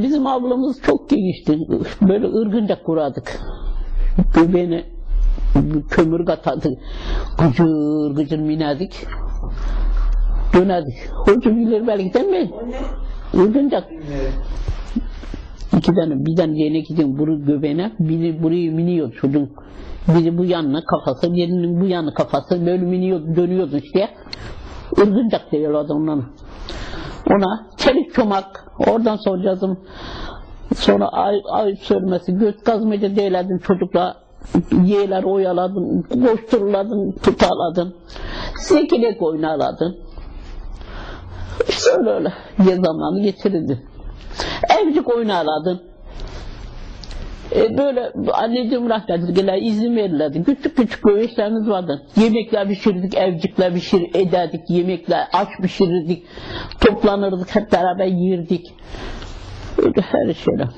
Bizim ablamız çok genişti. Böyle ırgıncak kurardık. Göbeğine kömür katardık. Gıcır gıcır minerdik. Dönerdik. Hoca bilir belki değil mi? Irgıncak. İki tane, bir tane yeğene gidin buru göbeğine, biri burayı miniyor çocuk. Biri bu yanına kafası, birinin bu yanına kafası böyle miniyor, dönüyordu işte. Irgıncak diyorlardı onlara. Ona çelik çomak, oradan soracağım. Sonra ay, ay sürmesi, göz kazmaca değerledin çocukla. Yeğler oyaladın, koşturladın, tutaladın. Sekilek oynaladın. İşte öyle öyle. Zamanı geçirirdi. Evcik oynarladın. E böyle anneciğim rahmetliler izin verirlerdi. Küçük küçük göğüşlerimiz vardı. Yemekler pişirirdik, evcikler pişir ederdik, yemekler aç pişirirdik. Toplanırdık, hep beraber yerdik. Öyle her şeyler.